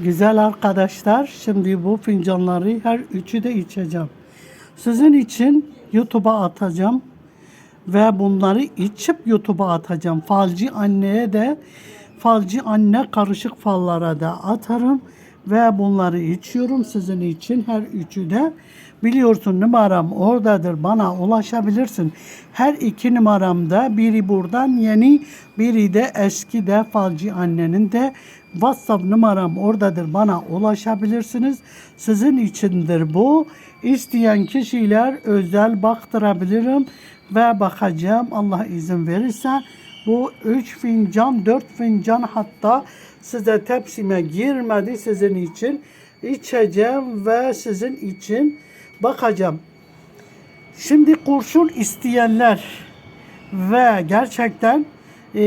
Güzel arkadaşlar, şimdi bu fincanları her üçü de içeceğim. Sizin için YouTube'a atacağım ve bunları içip YouTube'a atacağım. Falcı anneye de, falcı anne karışık fallara da atarım ve bunları içiyorum sizin için her üçü de. Biliyorsun numaram oradadır bana ulaşabilirsin. Her iki numaramda biri buradan yeni biri de eski de falcı annenin de WhatsApp numaram oradadır bana ulaşabilirsiniz. Sizin içindir bu. İsteyen kişiler özel baktırabilirim ve bakacağım Allah izin verirse bu 3 fincan 4 fincan hatta size tepsime girmedi sizin için içeceğim ve sizin için bakacağım. Şimdi kurşun isteyenler ve gerçekten e,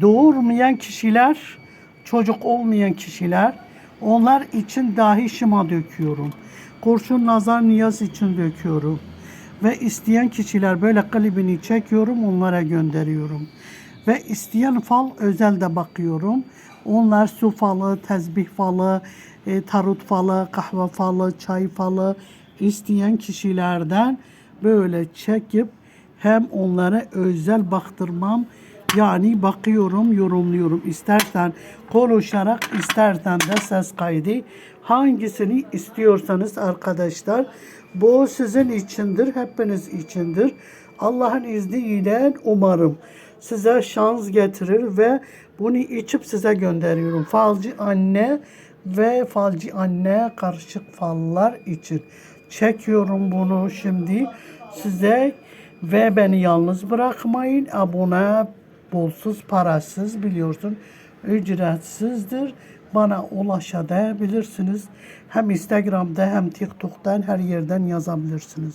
doğurmayan kişiler, çocuk olmayan kişiler, onlar için dahi şıma döküyorum. Kurşun nazar niyaz için döküyorum. Ve isteyen kişiler böyle klibini çekiyorum, onlara gönderiyorum. Ve isteyen fal özelde bakıyorum. Onlar su falı, tezbih falı, e, tarot falı, kahve falı, çay falı isteyen kişilerden böyle çekip hem onlara özel baktırmam yani bakıyorum, yorumluyorum. İstersen konuşarak, istersen de ses kaydı. Hangisini istiyorsanız arkadaşlar bu sizin içindir, hepiniz içindir. Allah'ın izniyle umarım size şans getirir ve bunu içip size gönderiyorum. Falcı anne ve falcı anne karışık fallar için. Çekiyorum bunu şimdi size ve beni yalnız bırakmayın. Abone bulsuz parasız biliyorsun ücretsizdir. Bana ulaşabilirsiniz. Hem Instagram'da hem TikTok'tan her yerden yazabilirsiniz.